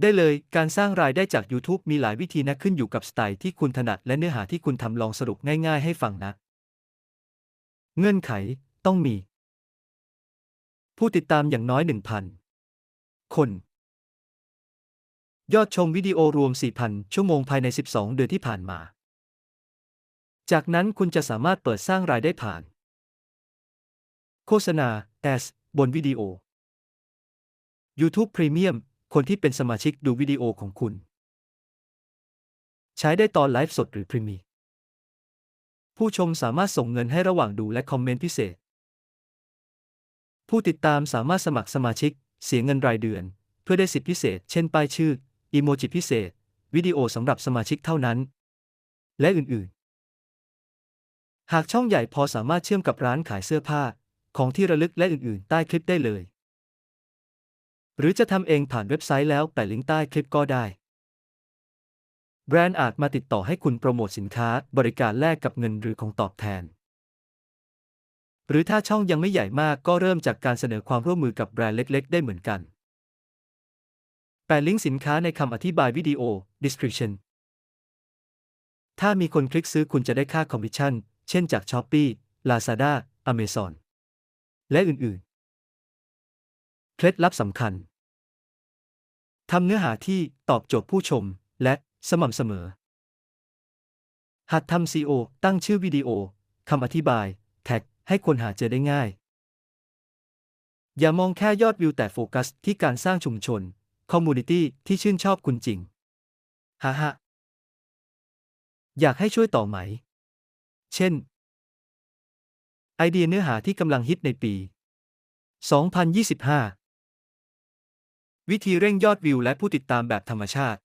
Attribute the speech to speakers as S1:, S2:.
S1: ได้เลย การสร้างรายได้จาก YouTube มีหลายวิธีนะขึ้นอยู่กับสไตล์ที่คุณถนัดและเนื้อหาที่คุณทำลองสรุปง่ายๆให้ฟังนะ เงื่อนไข ต้องมี ผู้ติดตามอย่างน้อย 1,000 คน ยอดชมวิดีโอรวม 4,000 ชั่วโมงภายใน 12 เดือนที่ผ่านมา จากนั้นคุณจะสามารถเปิดสร้างรายได้ผ่าน โฆษณา Ads บนวิดีโอ YouTube Premium คนที่เป็นสมาชิกดูวิดีโอของคุณ ใช้ได้ตอนไลฟ์สดหรือพรีเมียร์ผู้ชมสามารถส่งเงินให้ระหว่างดูและคอมเมนต์พิเศษ ผู้ติดตามสามารถสมัครสมาชิก เสียเงินรายเดือน เพื่อได้สิทธิพิเศษ เช่นป้ายชื่อ อีโมจิพิเศษ วิดีโอสำหรับสมาชิกเท่านั้น และอื่น ๆ หากช่องใหญ่พอสามารถเชื่อมกับร้านขายเสื้อผ้า ของที่ระลึกและอื่น ๆ ใต้คลิปได้เลย หรือจะทำเองผ่านเว็บไซต์แล้วแปะลิงก์ใต้คลิปก็ได้ แบรนด์อาจมาติดต่อให้คุณโปรโมทสินค้าบริการแลกกับเงินหรือของตอบแทน หรือถ้าช่องยังไม่ใหญ่มากก็เริ่มจากการเสนอความร่วมมือกับแบรนด์เล็ก ๆ ได้เหมือนกัน แปะลิงก์สินค้าในคำอธิบายวิดีโอ description ถ้ามีคนคลิกซื้อคุณจะได้ค่าคอมมิชชั่น เช่นจาก Shopee Lazada Amazon และอื่นๆ เคล็ดลับสำคัญ ทำเนื้อหาที่ตอบโจทย์ผู้ชม และสม่ำเสมอ หัดทำ SEO ตั้งชื่อวิดีโอคำอธิบาย แท็ก ให้คนหาเจอได้ง่าย อย่ามองแค่ยอดวิวแต่โฟกัสที่การสร้างชุมชน คอมมูนิตี้ที่ชื่นชอบคุณจริงฮ่าฮอยากให้ช่วยต่อไหม เช่น ไอเดียเนื้อหาที่กำลังฮิตในปี 2025 วิธีเร่งยอดวิวและผู้ติดตามแบบธรรมชาติ